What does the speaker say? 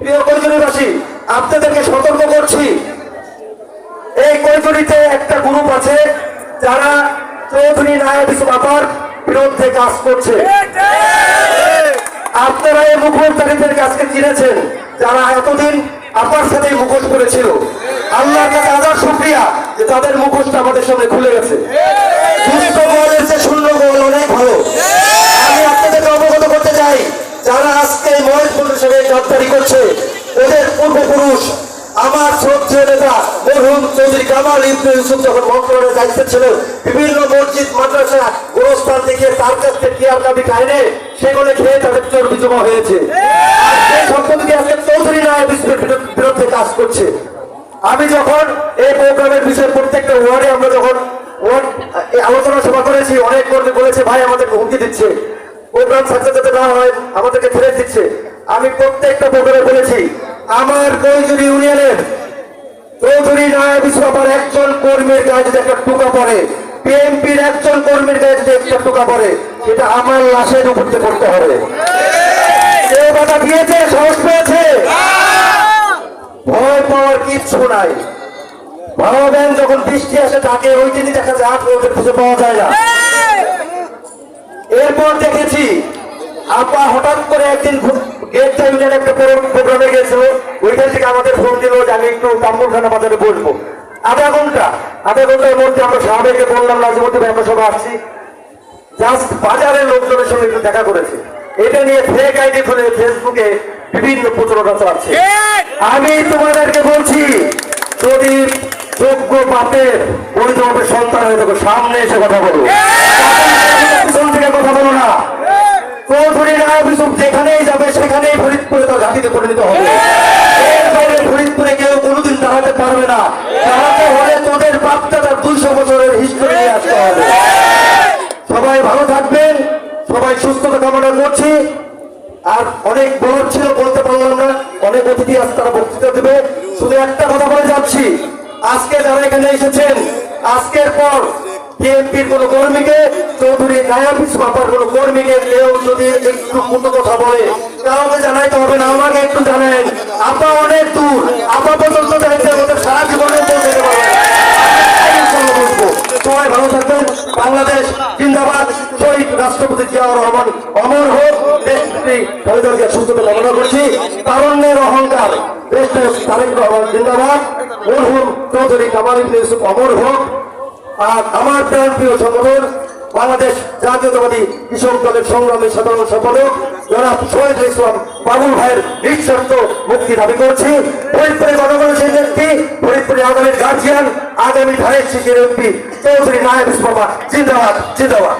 প্রিয় আপনাদেরকে সতর্ক করছি। এই কৈজনীতে একটা গ্রুপ আছে যারা চৌধুরী নায়ক বাবার বিরুদ্ধে কাজ করছে। আপনারা এই চিনেছেন, যারা এতদিন আপনার সাথে মুখোশ করেছিল আল্লাহর কাছে হাজার শুক্রিয়া যে তাদের মুখোশটা আমাদের সামনে খুলে গেছে দুষ্ট গোলের চেয়ে শূন্য গোল অনেক ভালো আমি আপনাদেরকে অবগত করতে চাই যারা আজকে এই মহেশপুর হিসেবে গাদ্দারি করছে ওদের পূর্বপুরুষ আমার শ্রদ্ধেয় নেতা মরহুম চৌধুরী কামাল ইবনে ইউসুফ যখন মন্ত্রণালয়ের দায়িত্বে ছিল বিভিন্ন মসজিদ মাদ্রাসা গোরস্থান থেকে তার কাছ থেকে টিয়ার কাবি খাইনে সেগুলো খেয়ে তাদের চর্বি জমা হয়েছে। আর সেই সম্পত্তি আজকে চৌধুরী নায়ক বিরুদ্ধে কাজ করছে। আমি যখন এই প্রোগ্রামের বিষয়ে প্রত্যেকটা ওয়ার্ডে আমরা যখন আলোচনা সভা করেছি অনেক কর্মী বলেছে ভাই আমাদেরকে হুমকি দিচ্ছে। প্রোগ্রাম সাথে যাতে না হয় আমাদেরকে ফেরত দিচ্ছে। আমি প্রত্যেকটা প্রোগ্রামে বলেছি আমার কৈজুরি ইউনিয়নের চৌধুরী ইসলামের একজন কর্মীর গায়ে যদি একটা টুকা বিএনপির একজন কর্মীর একটা টুকা সেটা আমার লাশের উপর দিয়ে করতে হবে। ভয় পাওয়ার কিচ্ছু নাই। ভাবাবেন যখন আসে, তাকে ওই দেখা খুঁজে পাওয়া যায় না। এরপর দেখেছি আপা হঠাৎ করে একদিন গেট একটা প্রোগ্রামে গেছিল ওইখান থেকে আমাদের ফোন দিল যে আমি একটু তাম্বুরখানা বাজারে বসবো। আধা ঘণ্টা আধা ঘণ্টার মধ্যে আমরা সাহাবেকে বললাম লাজে মধ্যে আমরা সবাই আসছি। জাস্ট বাজারের লোকজনের সঙ্গে একটু দেখা করেছে। এটা নিয়ে ফেক আইডি খুলে ফেসবুকে বিভিন্ন প্রচারণা চালাচ্ছে। আমি তোমাদেরকে বলছি যদি যোগ্য বাপের পরিচয় সন্তান হয়ে থাকো সামনে এসে কথা বলো পিছন থেকে কথা বলো না চৌধুরী নায়ক ইউসুফ যেখানেই যাবে সেখানেই ফরিদপুরে তার ঘাটিতে পরিণত হবে এর বাইরে ফরিদপুরে কেউ কোনোদিন দাঁড়াতে পারবে না দাঁড়াতে হলে তোদের বাপটা তার দুইশো বছরের আসতে হবে। সবাই ভালো থাকবেন, সবাই সুস্থতা কামনা করছি। আর অনেক বড় ছিল বলতে পারলাম না, অনেক অতিথি আছে তারা বক্তৃতা দেবে। শুধু একটা কথা বলে যাচ্ছি, আজকে যারা এখানে এসেছেন, আজকের পর বিএনপির কোন কর্মীকে, চৌধুরী কোন কর্মীকে কেউ যদি একটু কথা বলে কাউকে জানাইতে হবে না, আমাকে একটু জানেন। আপা অনেক দূর, আপা পর্যন্ত যাইতে আমাদের সারা জীবনে পৌঁছাতে পারবে সবাই ভালো থাকবেন বাংলাদেশ জিন্দাবাদ, শহীদ রাষ্ট্রপতি জিয়াউর রহমান অমর হোক দেশকে খালেদাকে সুস্থতা কামনা করছি। তারণ্যের অহংকার, দেশ তারেক রহমান জিন্দাবাদ। মরহুম চৌধুরী কামাল ইউসুফ অমর হোক। আর আমার প্রাণ প্রিয় সংগঠন, বাংলাদেশ জাতীয়তাবাদী কৃষক দলের সংগ্রামী সাধারণ সম্পাদক জনাব শহীদ ইসলাম বাবুল ভাইয়ের নিঃশর্ত মুক্তি দাবি করছি। ফরিদপুরে সেই ব্যক্তি, ফরিদপুরে আগামীর গার্জিয়ান আগামী ধারের শিখের এমপি চৌধুরী নায়ক ইসলামা জিন্দাবাদ জিন্দাবাদ।